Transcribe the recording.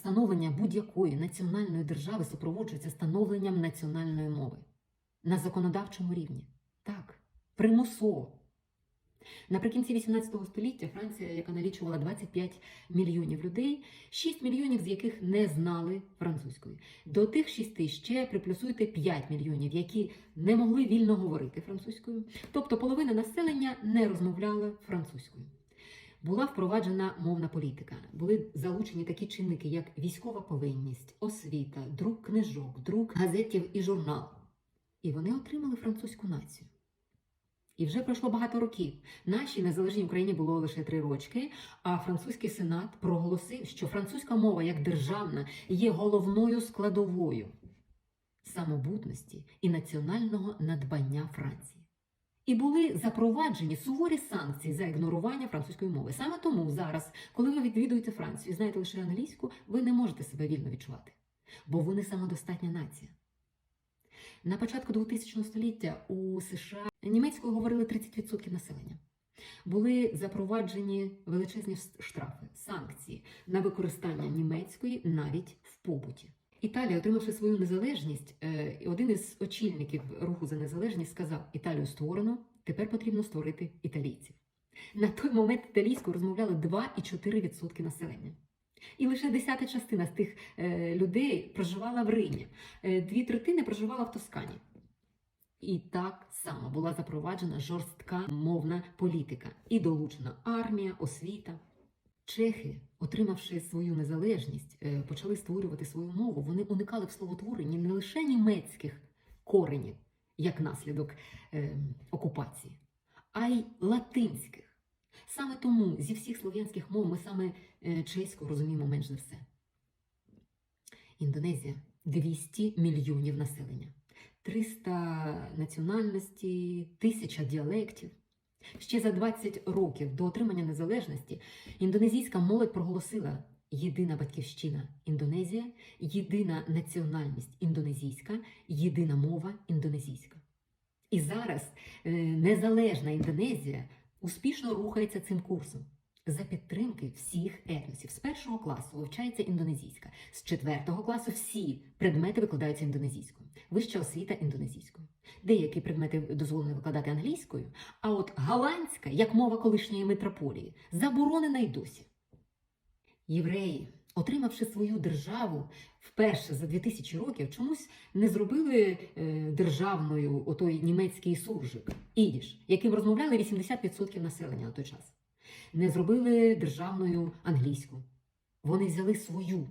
Встановлення будь-якої національної держави супроводжується становленням національної мови на законодавчому рівні. Так, примусово. Наприкінці 18 століття Франція, яка налічувала 25 мільйонів людей, 6 мільйонів з яких не знали французької. До тих 6 ще приплюсуйте 5 мільйонів, які не могли вільно говорити французькою. Тобто половина населення не розмовляла французькою. Була впроваджена мовна політика. Були залучені такі чинники, як військова повинність, освіта, друк книжок, друк газетів і журнал. І вони отримали французьку націю. І вже пройшло багато років. Нашій незалежній Україні було лише три рочки, а французький сенат проголосив, що французька мова як державна є головною складовою самобутності і національного надбання Франції. І були запроваджені суворі санкції за ігнорування французької мови. Саме тому зараз, коли ви відвідуєте Францію і знаєте лише англійську, ви не можете себе вільно відчувати, бо вони самодостатня нація. На початку 2000 століття у США німецькою говорили 30% населення. Були запроваджені величезні штрафи, санкції на використання німецької навіть в побуті. Італія, отримавши свою незалежність, е, один із очільників руху за незалежність сказав: Італію створено, тепер потрібно створити італійців. На той момент італійською розмовляли 2,4% населення. І лише десята частина з тих е, людей проживала в Римі, Е, дві третини проживала в Тоскані. І так само була запроваджена жорстка мовна політика і долучена армія, освіта. Чехи, отримавши свою незалежність, е, почали створювати свою мову. Вони уникали в словотворенні не лише німецьких коренів, як наслідок е, окупації, а й латинських. Саме тому зі всіх слов'янських мов ми саме е, чеську розуміємо менш за все. Індонезія 200 мільйонів населення, 300 національностей, тисяча діалектів. Ще за 20 років до отримання незалежності індонезійська молодь проголосила єдина батьківщина Індонезія, єдина національність індонезійська, єдина мова індонезійська. І зараз е, незалежна Індонезія успішно рухається цим курсом за підтримки всіх етносів. З першого класу вивчається індонезійська, з четвертого класу всі предмети викладаються індонезійською, вища освіта індонезійською. Деякі предмети дозволено викладати англійською, а от голландська, як мова колишньої метрополії, заборонена й досі. Євреї, отримавши свою державу вперше за 2000 років, чомусь не зробили е, державною отой німецький суржик, ідіш, яким розмовляли 80% населення на той час. Не зробили державною англійську. Вони взяли свою